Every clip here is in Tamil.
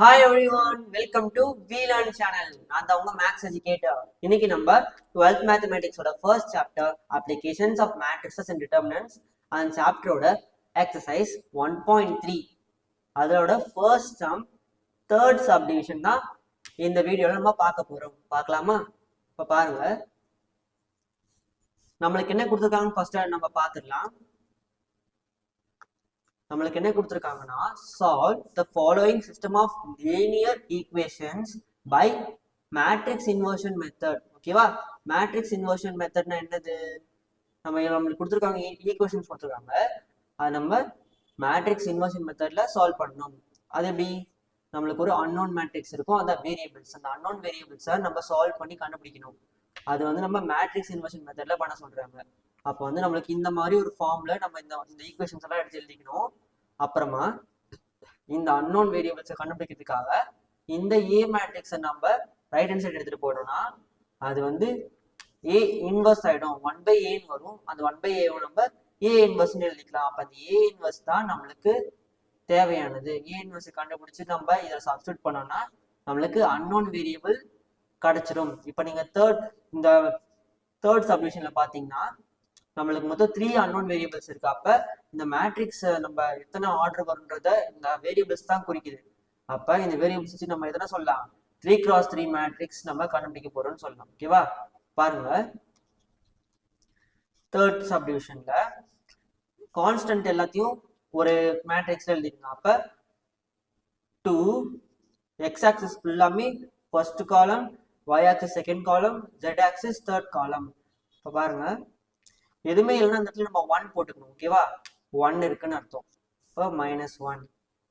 Hi everyone welcome to WeLearn channel நான் தான் உங்க மேக்ஸ் எஜுகேட்டர் இன்னைக்கு நம்ம twelfth மேத்தமேட்டிக்ஸோட first chapter applications of matrices and determinants அந்த சாப்டரோட எக்ஸசைஸ் ஒன் பாயிண்ட் த்ரீ அதோட first sum third sub division தான் இந்த வீடியோல நம்ம பார்க்க போறோம். பார்க்கலாமா? இப்போ பாருங்க. நம்மளுக்கு என்ன கொடுத்துருக்காங்கன்னு ஃபர்ஸ்ட் நம்ம பார்த்துடலாம். நம்மளுக்கு என்ன கொடுத்துருக்காங்கன்னா solve the following system of linear equations by matrix inversion method ஓகேவா மேட்ரிக்ஸ் இன்வர்ஷன் மெத்தட்னா என்னது? நம்ம நம்மளுக்கு கொடுத்துருக்காங்க ஈக்குவேஷன்ஸ் e-, கொடுத்துருக்காங்க. அது நம்ம மேட்ரிக்ஸ் இன்வர்ஷன் மெத்தட்ல சால்வ் பண்ணணும். அது எப்படி? நம்மளுக்கு ஒரு அன்னோன் மேட்ரிக்ஸ் இருக்கும். அந்த வேரியபிள்ஸ் அந்த அன்னோன் வேரியபிள்ஸை நம்ம சால்வ் பண்ணி கண்டுபிடிக்கணும். அது வந்து நம்ம மேட்ரிக்ஸ் இன்வர்ஷன் மெத்தட்ல பண்ண சொல்றாங்க. அப்போ வந்து நம்மளுக்கு இந்த மாதிரி ஒரு ஃபார்ம்ல நம்ம இந்த இந்த ஈக்குவேஷன்ஸ் எல்லாம் எடுத்து எழுதிக்கணும். அப்புறமா இந்த அன்னோன் வேரியபிள்ஸை கண்டுபிடிக்கிறதுக்காக இந்த ஏ மேட்ரிக்ஸை நம்ம ரைட் ஹேண்ட் சைடு எடுத்துட்டு போனோம்னா அது வந்து ஏ இன்வர்ஸ் ஆயிடும். ஒன் பை ஏன்னு வரும். அந்த ஒன் பை ஏ நம்ம ஏ இன்வர்ஸ்னு எழுதிக்கலாம். அப்போ அந்த ஏ இன்வர்ஸ் தான் நம்மளுக்கு தேவையானது. ஏ இன்வர்ஸ் கண்டுபிடிச்சி நம்ம இதை சப்ஸ்டியூட் பண்ணோம்னா நம்மளுக்கு அன்னோன் வேரியபிள் கிடைச்சிடும் இப்போ நீங்கள் தேர்ட் இந்த தேர்ட் சப்டிவிஷன்ல பார்த்தீங்கன்னா நம்மளுக்கு மொத்தம் த்ரீ அன்னோன் வேரியபிள்ஸ் இருக்கு. அப்ப இந்த மேட்ரிக்ஸ் நம்ம எத்தனை ஆர்டர் வரும்ன்றத இந்த வேரியபிள்ஸ் தான் குறிக்குது. அப்ப இந்த வேரியபிள்ஸ் வச்சு நம்ம எதனா சொல்லலாம். த்ரீ கிராஸ் த்ரீ மேட்ரிக்ஸ் நம்ம கண்டுபிடிக்க போறோம்னு சொல்லலாம். ஓகேவா பாருங்க. தேர்ட் சப்டிவிஷன்ல கான்ஸ்டன்ட் எல்லாத்தையும் ஒரு மேட்ரிக்ஸ்ல எழுதிக்கணும் அப்ப டூ எக்ஸ் ஆக்சிஸ் ஃபுல்லாமே first column Y axis second column Z axis third column இப்போ பாருங்க. எதுவுமே இல்லைன்னா இந்த இடத்துல நம்ம ஒன் போட்டுக்கணும் ஓகேவா ஒன் இருக்குன்னு அர்த்தம். இப்போ மைனஸ் ஒன்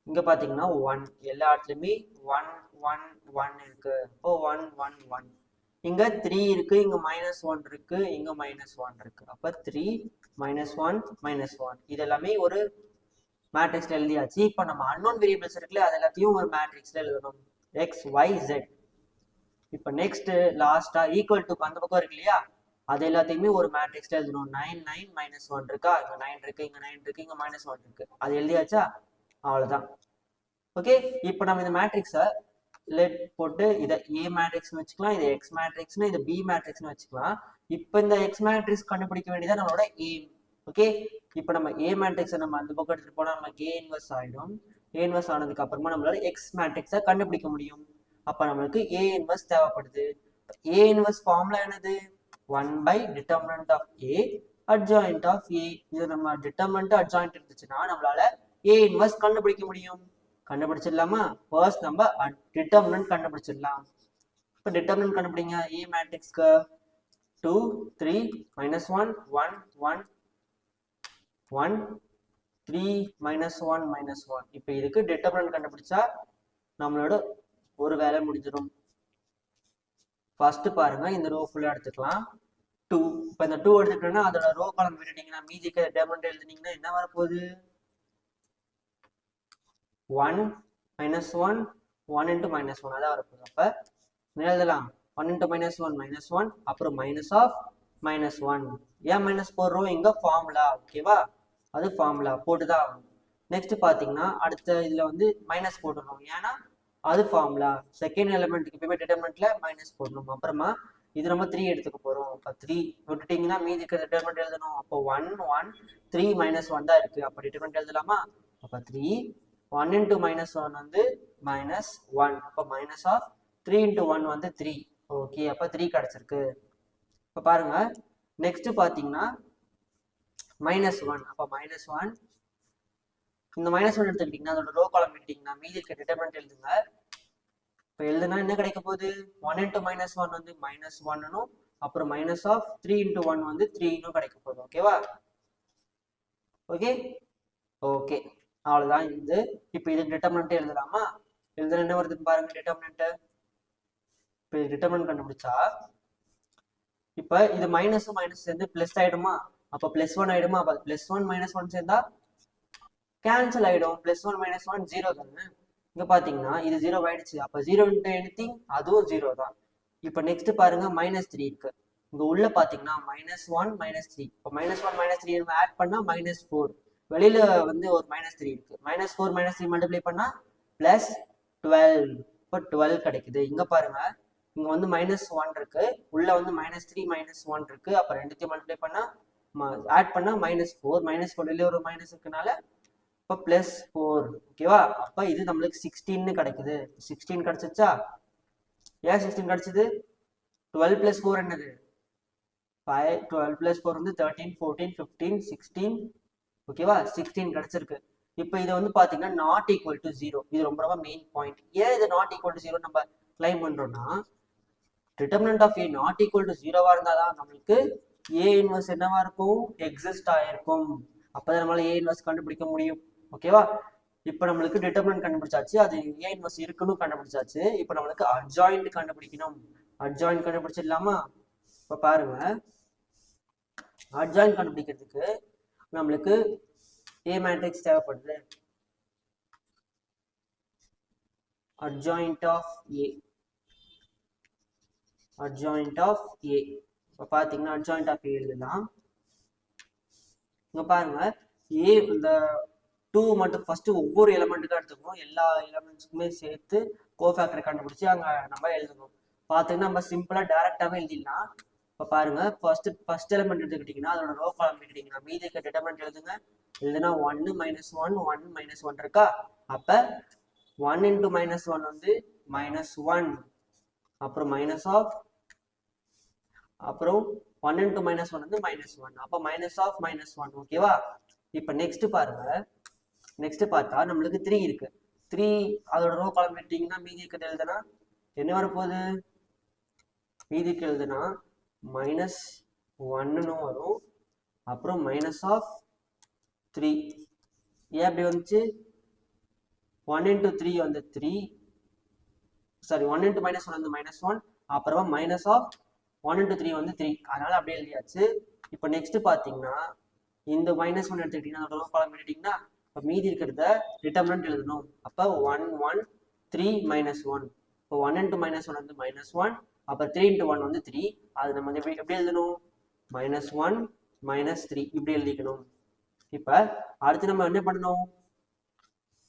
இங்க பாத்தீங்கன்னா ஒன் எல்லா இடத்துலயுமே ஒன் ஒன் ஒன் இருக்கு. இப்போ ஒன் ஒன் ஒன் இங்க த்ரீ இருக்கு இங்க மைனஸ் ஒன் இருக்கு இங்க மைனஸ் ஒன் இருக்கு. அப்ப three minus one minus one இது எல்லாமே ஒரு மேட்ரிக்ஸ்ல எழுதியாச்சு. இப்போ நம்ம அன்னோன் வேரியபிள்ஸ் இருக்குல்ல அது எல்லாத்தையும் ஒரு மேட்ரிக்ஸ்ல எழுதணும். எக்ஸ் ஒய் ஜெட் இப்போ நெக்ஸ்ட் லாஸ்டா ஈக்குவல் டு அந்த பக்கம் இருக்கு இல்லையா? அது எல்லாத்தையுமே ஒரு மேட்ரிக்ஸ்ல எழுதணும். நைன் நைன் மைனஸ் ஒன் இருக்கா? இங்க நைன் இருக்கு இங்க நைன் இருக்கு இங்க மைனஸ் ஒன் இருக்கு. அது எழுதியாச்சா? அவ்வளவுதான். ஓகே இப்போ நம்ம இந்த மேட்ரிக்ஸை லெட் போட்டு இதை ஏ மேட்ரிக்ஸ்னு வச்சுக்கலாம் இதை எக்ஸ் மேட்ரிக்ஸ்னு இதை பி மேட்ரிக்ஸ்னு வச்சுக்கலாம். இப்போ இந்த எக்ஸ் மேட்ரிக்ஸ் கண்டுபிடிக்க வேண்டியதான் நம்மளோட ஏம் ஓகே இப்போ நம்ம ஏ மேட்ரிக்ஸை நம்ம அந்த பக்கம் எடுத்துட்டு போனா நமக்கு ஏ இன்வெர்ஸ் ஆயிடும். ஏ இன்வெர்ஸ் ஆனதுக்கு அப்புறமா நம்மளால எக்ஸ் மேட்ரிக்ஸை கண்டுபிடிக்க முடியும். அப்ப நம்மளுக்கு ஏ இன்வெர்ஸ் தேவைப்படுது. ஏ இன்வெர்ஸ் ஃபார்ம்ல என்னது? One by determinant of A adjoint of A இது நம்ம டிட்டர்மினன்ட் அட்ஜாயிண்ட் இருந்துச்சுன்னா நம்மளால ஏ இன்வெர்ஸ் கண்டுபிடிக்க முடியும். கண்டுபிடிச்சிடலாமா? ஃபர்ஸ்ட் நம்ம டிட்டர்மினன்ட் கண்டுபிடிச்சிடலாம். இப்போ டிட்டர்மினன்ட் கண்டுபிடிங்க. A மேட்ரிக்ஸ்க்கு two three minus one one one one three minus one minus one இப்போ இதுக்கு டிட்டர்மினன்ட் கண்டுபிடிச்சா நம்மளோட ஒரு வேலை முடிஞ்சிடும். ஃபர்ஸ்ட் பாருங்க இந்த ரோ ஃபுல்லாக எடுத்துக்கலாம். டூ இப்போ இந்த டூ எடுத்துக்கிட்டோம்னா அதோட ரோ காலம் விட்டுட்டீங்கன்னா மீதிக்கு டெர்மெண்ட் எழுதுனீங்கன்னா என்ன வரப்போகுது? One minus one one into minus one அதான் வரப்போகுது. அப்போ எழுதலாம்? One into minus one minus one அப்புறம் மைனஸ் ஆஃப் மைனஸ் ஒன் ஏன் மைனஸ் போடுறோம்? இங்கே ஃபார்முலா ஓகேவா அது ஃபார்முலா போட்டு தான் ஆகணும். நெக்ஸ்ட் பார்த்தீங்கன்னா அடுத்த இதில் வந்து மைனஸ் போட்டுடணும் ஏன்னா அது ஃபார்முலா செகண்ட் எலிமெண்ட்டுக்கு எப்பயுமே டிட்டர்மெண்ட்ல மைனஸ் போடணும். அப்புறமா இது நம்ம த்ரீ எடுத்துக்க போறோம். அப்போ த்ரீ விட்டுட்டீங்கன்னா மீதி இருக்கிற டிட்டர்மெண்ட் எழுதணும். அப்போ one one three minus one தான் இருக்கு. அப்போ டிட்டர்மெண்ட் எழுதலாமா? அப்போ three one into minus one வந்து மைனஸ் ஒன் அப்போ minus of three into one வந்து த்ரீ ஓகே அப்போ த்ரீ கிடச்சிருக்கு. இப்போ பாருங்க. நெக்ஸ்ட் பார்த்தீங்கன்னா மைனஸ் ஒன் அப்போ மைனஸ் ஒன் இந்த மைனஸ் ஒன் எடுத்துக்கிட்டீங்கன்னா அதோட ரோ காலம் எடுத்தீங்கன்னா மீதி இருக்க டிட்டர்மெண்ட் எழுதுங்க. இப்போ எழுதுனா என்ன கிடைக்க போகுது? ஒன் இன்ட்டு மைனஸ் ஒன் வந்து மைனஸ் ஒன்னும் அப்புறம் minus of three into one வந்து த்ரீனும் கிடைக்க போகுது. ஓகேவா ஓகே ஓகே அவ்வளோதான் இது. இப்போ இது டிட்டர்மெண்ட் எழுதலாமா? எழுதுனா என்ன வருதுன்னு பாருங்க டிட்டர்மெண்ட் இப்போ இது டிட்டர்மெண்ட் கண்டுபிடிச்சா இப்போ இது மைனஸும் மைனஸ் சேர்ந்து ப்ளஸ் ஆகிடுமா அப்போ ப்ளஸ் ஒன் ஆயிடுமா? அப்போ ப்ளஸ் ஒன் மைனஸ் ஒன் சேர்ந்தா கேன்சல் ஆகிடும் plus one minus one zero தானே? இங்க பாத்தீங்கன்னா இது ஜீரோ ஆயிடுச்சு. அப்ப ஜீரோ இன்ட்டு எனிதிங் அதுவும் ஜீரோ தான். இப்போ நெக்ஸ்ட் பாருங்க மைனஸ் த்ரீ இருக்கு. இங்க உள்ள பாத்தீங்கன்னா மைனஸ் ஒன் மைனஸ் த்ரீ இப்போ மைனஸ் ஒன் மைனஸ் த்ரீ நம்ம ஆட் பண்ணா மைனஸ் ஃபோர் வெளியில வந்து ஒரு மைனஸ் த்ரீ இருக்கு. Minus four minus three multiply பண்ணா பிளஸ் டுவெல் இப்போ டுவெல் கிடைக்குது. இங்க பாருங்க இங்க வந்து மைனஸ் ஒன் இருக்கு. உள்ள வந்து மைனஸ் த்ரீ மைனஸ் ஒன் இருக்கு. அப்ப ரெண்டுத்தையும் மல்டிப்ளை பண்ணா ஆட் பண்ணா மைனஸ் ஃபோர் மைனஸ் ஃபோர் ஒரு மைனஸ் இருக்கனால இப்போ ப்ளஸ் ஃபோர் ஓகேவா அப்போ இது நம்மளுக்கு சிக்ஸ்டீன்னு கிடைக்குது. சிக்ஸ்டீன் கிடைச்சிச்சா? ஏன் சிக்ஸ்டீன் கிடச்சிது? டுவெல் ப்ளஸ் ஃபோர் என்னது? ஃபைவ் டுவெல் ப்ளஸ் ஃபோர் வந்து தேர்ட்டீன் ஃபோர்டீன் ஃபிஃப்டீன் சிக்ஸ்டீன் ஓகேவா சிக்ஸ்டீன் கிடைச்சிருக்கு. இப்போ இதை வந்து பார்த்தீங்கன்னா நாட் ஈக்குவல் டு ஜீரோ இது ரொம்ப ரொம்ப மெயின் பாயிண்ட் ஏன் இது நாட் ஈக்குவல் டு ஜீரோ நம்ம கிளைம் பண்ணுறோம்னா determinant of A not equal to இருந்தால் தான் நம்மளுக்கு ஏ இன்வர்ஸ் என்னவா இருக்கும்? எக்ஸிஸ்ட் ஆயிருக்கும். அப்பதான் நம்மளால ஏ இன்வர்ஸ் கண்டுபிடிக்க முடியும். ஓகேவா? இப்போ நம்மளுக்கு டிட்டர்மினன்ட் கண்டுபிடிச்சாச்சு அது ஏ இன்வர்ஸ் இருக்குன்னு கண்டுபிடிச்சாச்சு. இப்போ நம்மளுக்கு அட்ஜாயிண்ட் கண்டுபிடிக்கணும். அட்ஜாயிண்ட் கண்டுபிடிச்சிடலாமா? இப்போ பாருங்க. அட்ஜாயிண்ட் கண்டுபிடிக்கிறதுக்கு நம்மளுக்கு ஏ மேட்ரிக்ஸ் தேவைப்படுது. Adjoint of A. Adjoint of A. இப்போ பார்த்தீங்கன்னா adjoint of A எழுதலாம். இங்க பாருங்க. A இந்த டூ மட்டும் ஃபர்ஸ்ட் ஒவ்வொரு எலமெண்ட்டுக்கும் எடுத்துக்கணும். எல்லா எலமெண்ட்ஸுக்குமே சேர்த்து கோஃபேக்டர் கண்டுபிடிச்சி அங்கே நம்ம எழுதணும். பார்த்தீங்கன்னா நம்ம சிம்பிளாக டேரெக்டாகவே எழுதிடலாம். இப்போ பாருங்க ஃபர்ஸ்ட் ஃபர்ஸ்ட் எலமெண்ட் எடுத்துக்கிட்டீங்கன்னா அதோட ரோ காலம் எடுத்துக்கிட்டீங்கன்னா மீதி இருக்க டிட்டர்மெண்ட் எழுதுங்க. எழுதுனா ஒன்று minus one one minus one இருக்கா? அப்போ ஒன் இன்டூ மைனஸ் ஒன் வந்து மைனஸ் ஒன் அப்புறம் மைனஸ் ஆஃப் அப்புறம் ஒன் இன்டூ மைனஸ் ஒன் வந்து மைனஸ் ஒன் அப்போ மைனஸ் ஆஃப் மைனஸ் ஒன் ஓகேவா இப்போ நெக்ஸ்ட் பாருங்க. நெக்ஸ்ட் பார்த்தா நம்மளுக்கு த்ரீ இருக்கு. த்ரீ அதோட ரோ காலம் விட்டீங்கன்னா மீதி இருக்கிறது எழுதுனா என்ன வரப்போகுது? மீதிக்கு எழுதுனா மைனஸ் ஒன்னு வரும். அப்புறம் மைனஸ் ஆஃப் த்ரீ ஏன் அப்படி வந்துச்சு? ஒன் இன்டூ த்ரீ வந்து three sorry one into minus one வந்து மைனஸ் ஒன் அப்புறமா minus of one into three வந்து த்ரீ அதனால அப்படியே எழுதியாச்சு. இப்போ நெக்ஸ்ட் பார்த்தீங்கன்னா இந்த மைனஸ் ஒன் எடுத்துக்கிட்டீங்கன்னா அதோட காலம் எடுத்தீங்கன்னா இப்போ மீதி இருக்கிறத டிட்டர்மினன்ட் எழுதணும். அப்போ one one three minus one இப்போ ஒன் இன்ட்டு மைனஸ் ஒன் வந்து மைனஸ் ஒன் அப்போ த்ரீ இன்ட்டு ஒன் வந்து த்ரீ அது நம்ம வந்து எப்படி எப்படி எழுதணும்? மைனஸ் ஒன் மைனஸ் த்ரீ இப்படி எழுதிக்கணும். இப்போ அடுத்து நம்ம என்ன பண்ணணும்?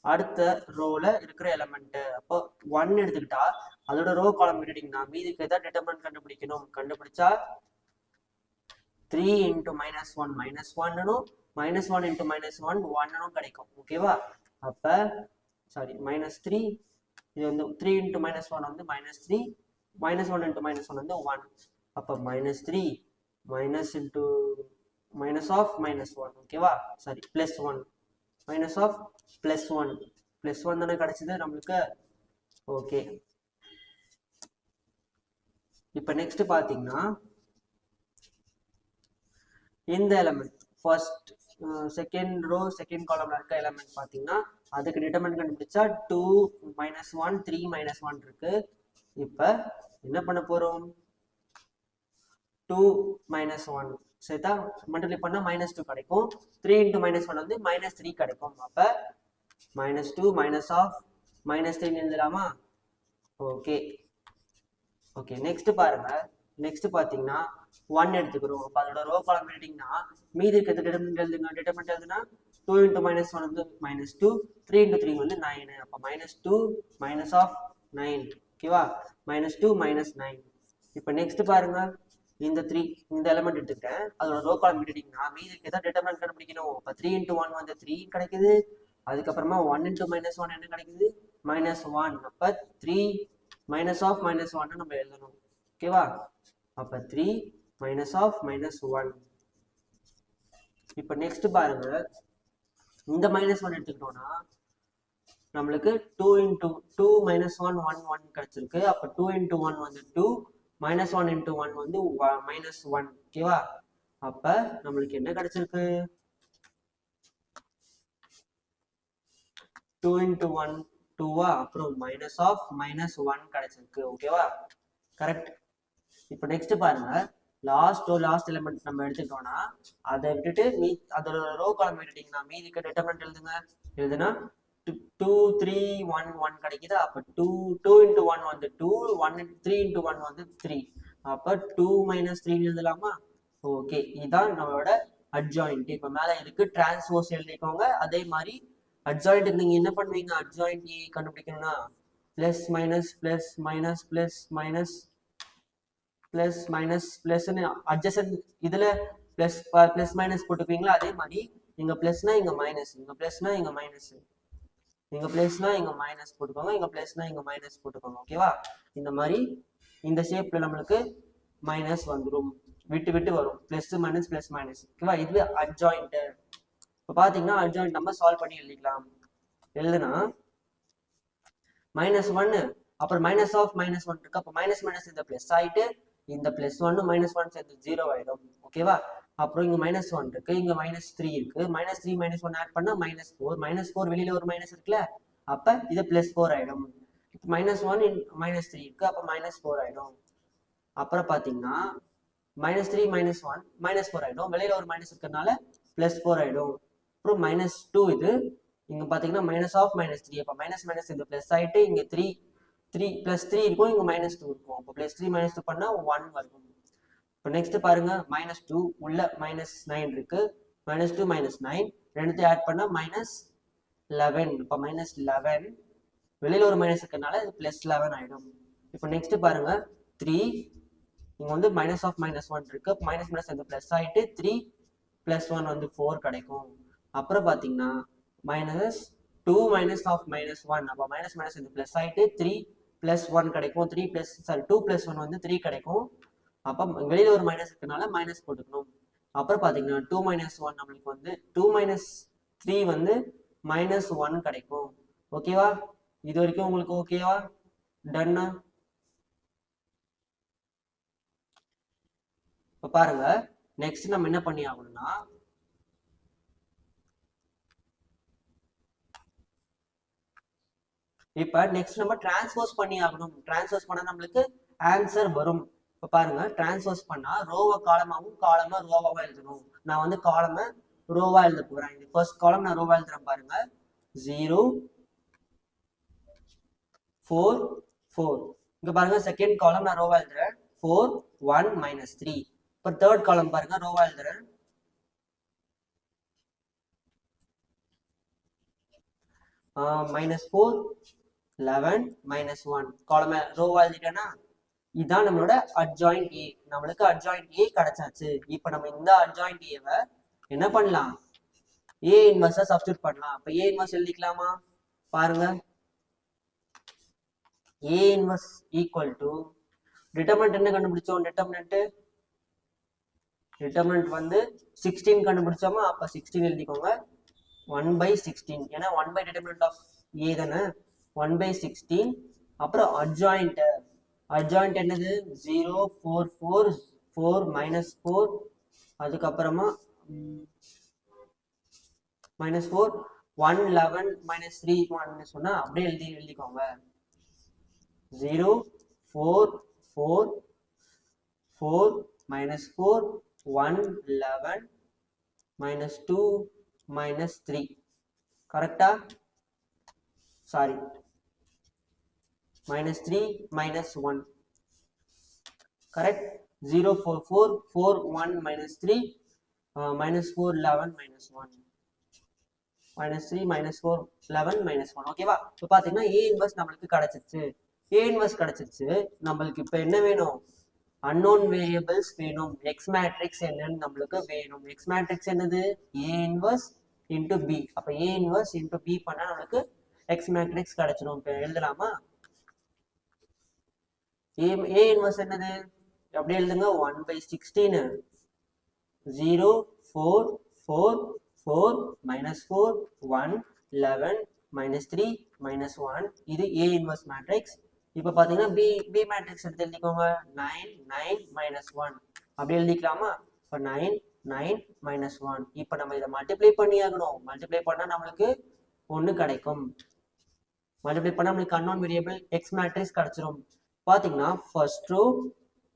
அடுத்த ரோல இருக்கிற எலமெண்ட் அப்போ ஒன் எடுத்துக்கிட்டா அதோட ரோ காலம் எடுத்தீங்கன்னா மீதிக்கு எதாவது டிட்டர்மெண்ட் கண்டுபிடிக்கணும். கண்டுபிடிச்சா three into minus one minus ஒன்னும் minus one into minus one ஒன்னும் கிடைக்கும். ஓகேவா அப்ப சாரி மைனஸ் த்ரீ இது வந்து த்ரீ இன்டூ மைனஸ் ஒன் வந்து minus three minus one into minus one வந்து ஒன் அப்போ minus three minus into minus of minus one ஓகேவா sorry plus one minus of plus one plus one தானே கிடைச்சது நம்மளுக்கு? ஓகே இப்போ நெக்ஸ்ட் பார்த்தீங்கன்னா இந்த element first second row second காலம்ல இருக்க எலமெண்ட் பார்த்தீங்கன்னா அதுக்கு டிட்டர்மெண்ட் கண்டுபிடிச்சா two minus one three minus one இருக்கு. இப்போ என்ன பண்ண போறோம்? டூ மைனஸ் ஒன் சரிதா? மல்டிப்ளை பண்ணால் மைனஸ் டூ கிடைக்கும். த்ரீ இன்ட்டு மைனஸ் ஒன் வந்து மைனஸ் த்ரீ கிடைக்கும். அப்போ minus two minus of minus three எழுதலாமா? ஓகே ஓகே நெக்ஸ்ட் பாருங்க. நெக்ஸ்ட் பார்த்தீங்கன்னா ஒன் எடுத்துக்கிறோம் அப்போ அதோட ரோ காலம் எடுத்தீங்கன்னா மீதி இருக்கிறது டிட்டர்மெண்ட் எழுதுங்க. டிட்டர்மெண்ட் எழுதுனா டூ இன்ட்டு மைனஸ் ஒன் வந்து minus two three into three வந்து நைனு அப்போ minus two minus of nine ஓகேவா மைனஸ் டூ மைனஸ் நைன் இப்போ நெக்ஸ்ட் பாருங்க. இந்த த்ரீ இந்த எலமெண்ட் எடுத்துக்கிட்டேன். அதோட ரோ காலம் எடுத்தீங்கன்னா மீதி எதாவது டிட்டர்மெண்ட் கண்டுபிடிக்கணும்? அப்போ த்ரீ இன்ட்டு ஒன் வந்து த்ரீ கிடைக்குது. அதுக்கப்புறமா ஒன் இன்ட்டு மைனஸ் ஒன் என்ன கிடைக்குது? மைனஸ் ஒன் அப்போ த்ரீ மைனஸ் ஆஃப் மைனஸ் ஒன்னு நம்ம எழுதணும். ஓகேவா அப்போ three minus of minus one இப்போ நெக்ஸ்ட் பாருங்க. இந்த மைனஸ் ஒன் எடுத்துக்கிட்டோம்னா நம்மளுக்கு two into two minus one one one கிடைச்சிருக்கு. அப்போ டூ இன்டூ ஒன் வந்து two minus one into one வந்து மைனஸ் ஒன் ஓகேவா அப்போ நம்மளுக்கு என்ன கிடைச்சிருக்கு? டூ இன்டூ ஒன் டூவா அப்புறம் மைனஸ் ஆஃப் மைனஸ் ஒன் கிடைச்சிருக்கு. ஓகேவா கரெக்ட் இப்போ நெக்ஸ்ட் பாருங்க. லாஸ்ட் லாஸ்ட் எலிமெண்ட் நம்ம எடுத்துக்கிட்டோம்னா அதை விட்டுட்டு மீ அதோட ரோ காலம் மீதி மீதிக்கு டிட்டர்மெண்ட் எழுதுங்க. எழுதுனா டூ த்ரீ ஒன் ஒன் கிடைக்குது? அப்போ டூ டூ இன்ட்டு ஒன் வந்து two one three into one வந்து த்ரீ அப்போ டூ மைனஸ் த்ரீ எழுதலாமா? ஓகே இதுதான் நம்மளோட அட்ஜாயிண்ட் இப்போ மேலே இருக்கு டிரான்ஸ்போஸ் எழுதிக்கோங்க. அதே மாதிரி அட்ஜாயிண்ட் நீங்கள் என்ன பண்ணுவீங்க? அட்ஜாயிண்ட் கண்டுபிடிக்கணும்னா plus minus plus minus plus minus plus minus பிளஸ்ன்னு adjust இதுல ப்ளஸ் ப்ளஸ் uh, மைனஸ் போட்டுப்பீங்களா அதே மாதிரி இங்க பிளஸ்னா இங்கே மைனஸ் இங்க ப்ளஸ்னா இங்கே மைனஸ் இங்கே ப்ளஸ்னா இங்கே மைனஸ் போட்டுக்கோங்க இங்கே பிளஸ்னா இங்க மைனஸ் போட்டுக்கோங்க ஓகேவா இந்த மாதிரி இந்த ஷேப்ல நம்மளுக்கு மைனஸ் வந்துடும் விட்டு விட்டு வரும். ப்ளஸ் மைனஸ் ப்ளஸ் மைனஸ் ஓகேவா இது அட்ஜாயிண்ட்டு இப்போ பாத்தீங்கன்னா அட்ஜாயிண்ட் நம்ம சால்வ் பண்ணி எழுதிக்கலாம். எழுதுனா மைனஸ் ஒன்னு அப்புறம் மைனஸ் ஆஃப் மைனஸ் ஒன் இருக்கு. அப்போ மைனஸ் மைனஸ் இந்த ப்ளஸ் ஆயிட்டு இந்த பிளஸ் ஒன்னு மைனஸ் ஒன் சேர்ந்து ஜீரோ ஆயிடும். ஓகேவா அப்புறம் இங்க மைனஸ் ஒன் இருக்கு இங்க மைனஸ் த்ரீ இருக்கு. Minus three minus one add பண்ணா மைனஸ் ஃபோர் மைனஸ் ஃபோர் வெளியில ஒரு மைனஸ் இருக்குல்ல? அப்ப இது பிளஸ் ஃபோர் ஆயிடும். மைனஸ் ஒன் மைனஸ் த்ரீ இருக்கு அப்ப மைனஸ் ஃபோர் ஆயிடும். அப்புறம் பாத்தீங்கன்னா minus three minus one minus four ஆயிடும். வெளியில ஒரு மைனஸ் இருக்கிறதுனால பிளஸ் ஃபோர் ஆயிடும். அப்புறம் மைனஸ் டூ இது இங்க பாத்தீங்கன்னா மைனஸ் ஆஃப் மைனஸ் த்ரீ அப்ப மைனஸ் மைனஸ் இந்த பிளஸ் ஆயிட்டு இங்க த்ரீ த்ரீ ப்ளஸ் த்ரீ இருக்கும் இங்கே மைனஸ் டூ இருக்கும். அப்போ ப்ளஸ் த்ரீ மைனஸ் டூ பண்ணால் ஒன் வரும். இப்போ நெக்ஸ்ட் பாருங்க மைனஸ் டூ உள்ள மைனஸ் நைன் இருக்கு. மைனஸ் டூ மைனஸ் நைன் ரெண்டுத்தையும் ஆட் பண்ணால் மைனஸ் லெவன் இப்போ மைனஸ் லெவன் வெளியில் ஒரு மைனஸ் இருக்கறனால இது ப்ளஸ் லெவன் ஆகிடும் இப்போ நெக்ஸ்ட் பாருங்க த்ரீ இங்கே வந்து மைனஸ் ஆஃப் மைனஸ் ஒன் இருக்கு. மைனஸ் மைனஸ் வந்து ப்ளஸ் ஆயிட்டு த்ரீ ப்ளஸ் ஒன் வந்து ஃபோர் கிடைக்கும். அப்புறம் பார்த்தீங்கன்னா minus two minus of minus one அப்போ மைனஸ் மைனஸ் வந்து ப்ளஸ் ஆயிட்டு த்ரீ பிளஸ் ஒன் கிடைக்கும் three plus sorry two plus one வந்து த்ரீ கிடைக்கும். அப்போ வெளியில் ஒரு மைனஸ் இருக்கனால மைனஸ் போட்டுக்கணும். அப்புறம் பார்த்தீங்கன்னா டூ மைனஸ் ஒன் நம்மளுக்கு வந்து டூ மைனஸ் த்ரீ வந்து மைனஸ் ஒன் கிடைக்கும். ஓகேவா இது வரைக்கும் உங்களுக்கு ஓகேவா டன்னா இப்போ பாருங்க நெக்ஸ்ட் நம்ம என்ன பண்ணி ஆகணும்னா இப்ப நெக்ஸ்ட் நம்ம டிரான்ஸ்போஸ் பண்ணி ஆகணும். டிரான்ஸ்போஸ் பண்ணா நம்மளுக்கு ஆன்சர் வரும். இப்ப பாருங்க டிரான்ஸ்போஸ் பண்ணா ரோவை காலமாவும் காலமா ரோவாவும் எழுதணும். நான் வந்து காலமை ரோவா எழுத போறேன். இந்த ஃபர்ஸ்ட் காலம் நான் ரோவா எழுதுறேன் பாருங்க. ஜீரோ ஃபோர் ஃபோர் இங்க பாருங்க செகண்ட் காலம் நான் ரோவா எழுதுறேன். ஃபோர் ஒன் மைனஸ் த்ரீ இப்போ தேர்ட் காலம் பாருங்க ரோவா எழுதுறேன். Minus four eleven minus one column ரோவா எழுதிட்டேன்னா இதுதான் நம்மளோட அட்ஜாயிண்ட் ஏ நம்மளுக்கு அட்ஜாயிண்ட் ஏ கிடைச்சாச்சு. இப்போ நம்ம இந்த அட்ஜாயிண்ட் ஏவை என்ன பண்ணலாம்? ஏ இன்வர்ஸா சப்ஸ்டியூட் பண்ணலாம். அப்ப ஏ இன்வர்ஸ் எழுதிக்கலாமா? பாருங்க. A inverse equal to determinant என்ன கண்டுபிடிச்சோம்? டிட்டர்மினன்ட் டிட்டர்மினன்ட் வந்து சிக்ஸ்டீன் கண்டுபிடிச்சோமா? அப்ப சிக்ஸ்டீன் எழுதிக்கோங்க. ஒன் பை சிக்ஸ்டீன் ஏன்னா one by determinant of A தானே? ஒன் பை சிக்ஸ்டீன் அப்புறம் அட்ஜாயிண்ட் அட்ஜாயிண்ட் என்னது? Zero four four four minus four அதுக்கப்புறமா minus four one eleven minus three ஒன்னு சொன்னால் அப்படியே எழுதி எழுதிக்கோங்க. Zero four four four minus four one eleven minus two minus three கரெக்டா sorry minus three minus one correct zero four four four one minus three minus four eleven minus one minus three minus four eleven minus one ஓகேவா இப்போ பார்த்தீங்கன்னா ஏ இன்வர்ஸ் நம்மளுக்கு கிடைச்சிருச்சு. ஏ இன்வர்ஸ் கிடைச்சிருச்சு. நம்மளுக்கு இப்போ என்ன வேணும்? அன்னோன் வேரியபிள்ஸ் வேணும். எக்ஸ் மேட்ரிக்ஸ் என்னன்னு நம்மளுக்கு வேணும். எக்ஸ் மேட்ரிக்ஸ் என்னது? ஏ இன்வர்ஸ் இன்ட்டு பி அப்போ ஏ இன்வர்ஸ் இன்ட்டு பி பண்ணால் நம்மளுக்கு எக்ஸ் மேட்ரிக்ஸ் கிடைச்சிடும் இப்போ எழுதலாமா? ஏ ஏ இன்வர்ஸ் என்னது? அப்படியே எழுதுங்க. One by sixteen zero four four four minus four one eleven minus three minus one இது ஏ இன்வர்ஸ் மேட்ரிக்ஸ் இப்போ பார்த்தீங்கன்னா பி பி மேட்ரிக்ஸ் எடுத்து எழுதிக்கோங்க. நைன் நைன் மைனஸ் ஒன் அப்படி எழுதிக்கலாமா? இப்போ நைன் நைன் மைனஸ் ஒன் இப்போ நம்ம இதை மல்டிப்ளை பண்ணி ஆகணும். மல்டிப்ளை பண்ணால் நம்மளுக்கு ஒன்று கிடைக்கும். மல்டிப்ளை பண்ணால் நம்மளுக்கு அன்னோன் வேரியபிள் எக்ஸ் மேட்ரிக்ஸ் கிடச்சிரும். பார்த்தீங்கன்னா ஃபர்ஸ்ட் ரோ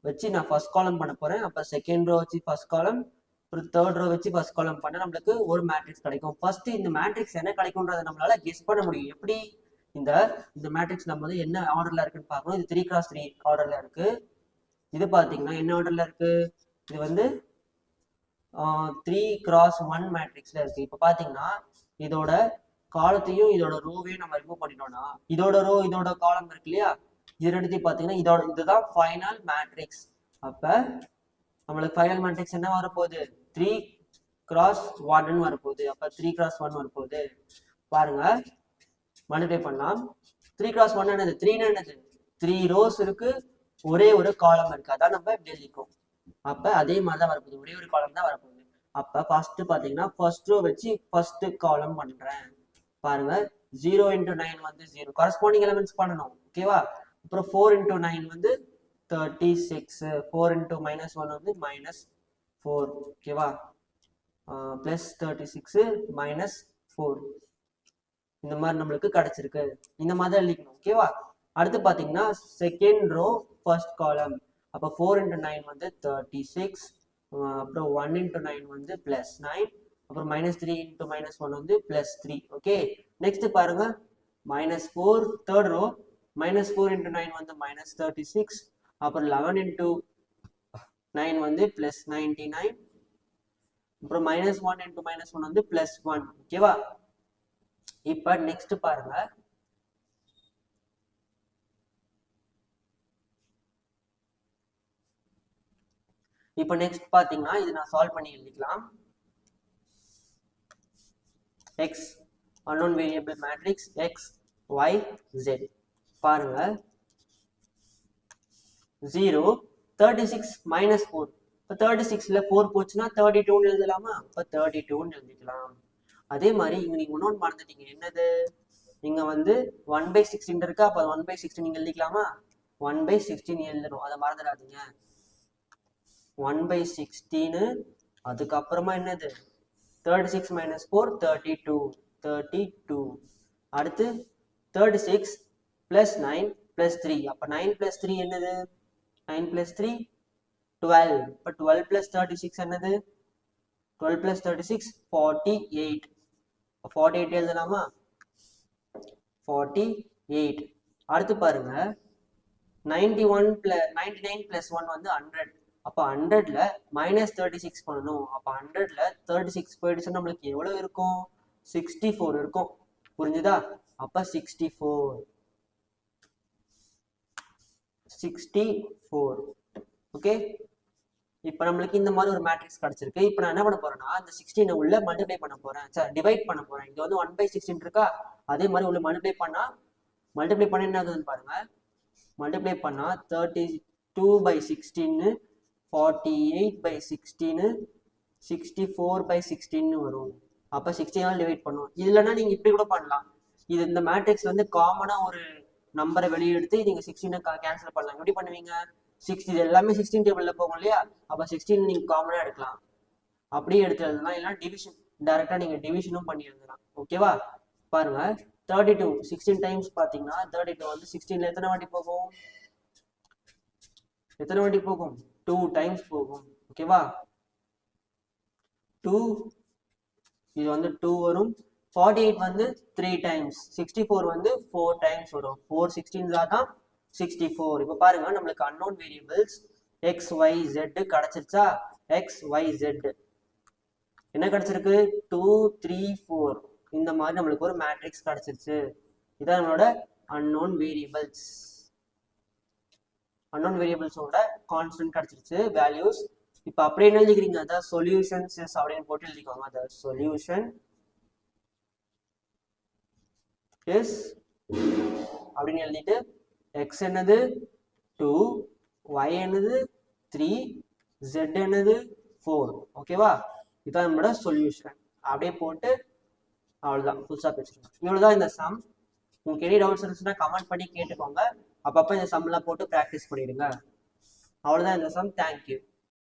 வச்சு நான் ஃபர்ஸ்ட் காலம் பண்ண போகிறேன் அப்போ செகண்ட் ரோ வச்சு ஃபர்ஸ்ட் காலம் அப்புறம் தேர்ட் ரோ வச்சு ஃபர்ஸ்ட் காலம் பண்ண நம்மளுக்கு ஒரு மேட்ரிக்ஸ் கிடைக்கும். ஃபர்ஸ்ட் இந்த மேட்ரிக்ஸ் என்ன கிடைக்கும்ன்றதை நம்மளால கெஸ் பண்ண முடியும். எப்படி? இந்த இந்த மேட்ரிக்ஸ் நம்ம வந்து என்ன ஆர்டர்ல இருக்குன்னு பார்க்கணும். இது த்ரீ கிராஸ் த்ரீ ஆர்டர்ல இருக்கு. இது பார்த்தீங்கன்னா என்ன ஆர்டர்ல இருக்கு? இது வந்து த்ரீ கிராஸ் ஒன் மேட்ரிக்ஸ்ல இருக்கு. இப்போ பார்த்தீங்கன்னா இதோட காலத்தையும் இதோட ரோவையும் நம்ம ரிமூவ் பண்ணிட்டோம்னா இதோட ரோ இதோட காலம் இருக்கு இல்லையா? இது ரெண்டுத்தையும் பார்த்தீங்கன்னா இதோட இதுதான் ஃபைனல் மேட்ரிக்ஸ் அப்ப நம்மளுக்கு ஃபைனல் மேட்ரிக்ஸ் என்ன வரப்போகுது? த்ரீ கிராஸ் ஒன்னு வரப்போகுது. அப்ப த்ரீ கிராஸ் ஒன் வரப்போகுது. பாருங்க. மல்டிப்ளை பண்ணலாம். த்ரீ கிராஸ் ஒன் என்னது? த்ரீன்னு என்னது? த்ரீ ரோஸ் இருக்கு. ஒரே ஒரு காலம் இருக்கு. அதான் நம்ம இப்படி எழுதிக்கும் அப்ப அதே மாதிரி தான் வரப்போகுது. ஒரே ஒரு காலம் தான் வரப்போகுது. அப்ப ஃபர்ஸ்ட் பாத்தீங்கன்னா ஃபர்ஸ்ட் ரோ வச்சு ஃபர்ஸ்ட் காலம் பண்றேன். பாருங்க. ஜீரோ இன்டூ நைன் வந்து ஜீரோ கரஸ்பாண்டிங் எலமெண்ட்ஸ் பண்ணணும். ஓகேவா அப்புறம் ஃபோர் இன்டூ நைன் வந்து thirty six four into minus one வந்து மைனஸ் ஃபோர் ஓகேவா plus thirty six minus four இந்த மாதிரி நம்மளுக்கு கிடைச்சிருக்கு. இந்த மாதிரி தான் எழுதிக்கணும் ஓகேவா அடுத்து பார்த்தீங்கன்னா செகண்ட் ரோ ஃபர்ஸ்ட் காலம் அப்போ ஃபோர் இன்டூ நைன் வந்து தேர்ட்டி சிக்ஸ் அப்புறம் ஒன் இன்டூ நைன் வந்து ப்ளஸ் நைன் அப்புறம் minus three into minus one வந்து ப்ளஸ் த்ரீ ஓகே நெக்ஸ்ட் பாருங்க minus four third row minus four into nine வந்து மைனஸ் தேர்ட்டி சிக்ஸ் அப்புறம் லெவன் இன்டூ நைன் வந்து ப்ளஸ் நைன்டி நைன் அப்புறம் minus one into minus one வந்து ப்ளஸ் ஒன் ஓகேவா இப்போ நெக்ஸ்ட் பாருங்க. இப்போ நெக்ஸ்ட் பார்த்தீங்கன்னா இது நான் சால்வ் பண்ணி எழுதிக்கலாம். X unknown variable matrix X Y Z பாருங்க. Zero thirty six minus four இப்போ தேர்ட்டி சிக்ஸ்ல ஃபோர் போச்சுன்னா தேர்ட்டி டூன்னு எழுதலாமா? இப்போ தேர்ட்டி டூன்னு எழுதிக்கலாம். அதே மாதிரி இங்கே நீங்க இன்னொன்று மறந்துட்டீங்க. என்னது? நீங்கள் வந்து ஒன் பை சிக்ஸ்டீன் இருக்கா? அப்போ ஒன் பை சிக்ஸ்டீன் நீங்கள் எழுதிக்கலாமா? ஒன் பை சிக்ஸ்டீன் எழுதணும். அதை மறந்துடாதீங்க. ஒன் பை சிக்ஸ்டீனு அதுக்கப்புறமா என்னது? Thirty six minus four thirty two thirty two அடுத்து thirty six plus nine plus three அப்போ நைன் ப்ளஸ் த்ரீ என்னது? நைன் ப்ளஸ் த்ரீ டுவெல் இப்போ டுவெல் ப்ளஸ் தேர்ட்டி சிக்ஸ் என்னது? Twelve plus thirty six forty eight forty eight எழுதலாமா? ஃபார்ட்டி எயிட் அடுத்து பாருங்க. Ninety one plus ninety nine plus one வந்து ஹண்ட்ரட் அப்போ ஹண்ட்ரட்ல மைனஸ் தேர்ட்டி சிக்ஸ் பண்ணணும். அப்போ ஹண்ட்ரட்ல தேர்ட்டி சிக்ஸ் போயிடுச்சுன்னா நம்மளுக்கு எவ்வளோ இருக்கும்? சிக்ஸ்டி ஃபோர் இருக்கும். புரிஞ்சுதா? அப்போ sixty four sixty four okay இப்போ நம்மளுக்கு இந்த மாதிரி ஒரு மேட்ரிக்ஸ் கிடச்சிருக்கு. இப்போ நான் என்ன பண்ண போறேன்னா இந்த சிக்ஸ்டீனை உள்ள மல்டிப்ளை பண்ண போறேன். சார் டிவைட் பண்ண போறேன். இங்க வந்து ஒன் பை சிக்ஸ்டீன் இருக்கா? அதே மாதிரி உள்ள மல்டிப்ளை பண்ணா மல்டிப்ளை பண்ண என்ன ஆகுதுன்னு பாருங்க. மல்டிப்ளை பண்ணா thirty two by சிக்ஸ்டீன்னு forty eight by sixteen sixty four by சிக்ஸ்டீன்னு வரும். அப்போ சிக்ஸ்டீனால் டிவைட் பண்ணுவோம். இல்லைன்னா நீங்கள் இப்படி கூட பண்ணலாம். இது இந்த மேட்ரிக்ஸ் வந்து காமனாக ஒரு நம்பரை வெளியே எடுத்து நீங்கள் சிக்ஸ்டீனை கேன்சல் பண்ணலாம். எப்படி பண்ணுவீங்க? சிக்ஸ்டி இது எல்லாமே சிக்ஸ்டீன் டேபிளில் போகும் இல்லையா? அப்போ சிக்ஸ்டீன் நீங்கள் காமனாக எடுக்கலாம். அப்படியே எடுத்து எழுதலாம் இல்லைனா டிவிஷன் டேரெக்டாக நீங்கள் டிவிஷனும் பண்ணி எழுதலாம். ஓகேவா பாருங்க. தேர்ட்டி டூ சிக்ஸ்டீன் டைம்ஸ் பார்த்தீங்கன்னா தேர்ட்டி டூ வந்து சிக்ஸ்டீனில் எத்தனை வாட்டி போகும்? எத்தனை வாட்டி போகும்? டூ டைம்ஸ் போகும். ஓகேவா டூ இது வந்து டூ வரும். ஃபார்ட்டி எயிட் வந்து த்ரீ டைம்ஸ் சிக்ஸ்டி ஃபோர் வந்து ஃபோர் டைம்ஸ் வரும். ஃபோர் சிக்ஸ்டீன்ஸாக தான் சிக்ஸ்டி ஃபோர் இப்போ பாருங்க நம்மளுக்கு unknown variables X Y Z கிடச்சிருச்சா? X Y Z என்ன கிடச்சிருக்கு? டூ த்ரீ ஃபோர் இந்த மாதிரி நம்மளுக்கு ஒரு மேட்ரிக்ஸ் கிடச்சிருச்சு. இதான் நம்மளோட அன்னோன் வேரியபிள்ஸ் அன்னோன் வேரியபிள்ஸோட கான்ஸ்டன்ட் கிடச்சிருச்சு வேல்யூஸ் இப்போ அப்படியே என்ன எழுதிக்கிறீங்க? அதான் சொல்யூஷன்ஸ் அப்படின்னு போட்டு எழுதிக்கோங்க. அத சொல்யூஷன் இஸ் அப்படின்னு எழுதிட்டு எக்ஸ் என்னது? டூ ஒய் என்னது? த்ரீ ஜெட் என்னது? ஃபோர் ஓகேவா இதுதான் நம்மளோட சொல்யூஷன் அப்படியே போட்டு அவ்வளோதான் ஃபுல் பேசிக்கலாம் இவ்வளோ இவ்வளோதான் இந்த சம் உங்களுக்கு எனி டவுட்ஸ் இருந்துச்சுன்னா கமெண்ட் பண்ணி கேட்டுக்கோங்க. அப்பப்போ இந்த சம்லாம் போட்டு ப்ராக்டிஸ் பண்ணிடுங்க. அவ்வளோதான் இந்த சம் தேங்க்யூ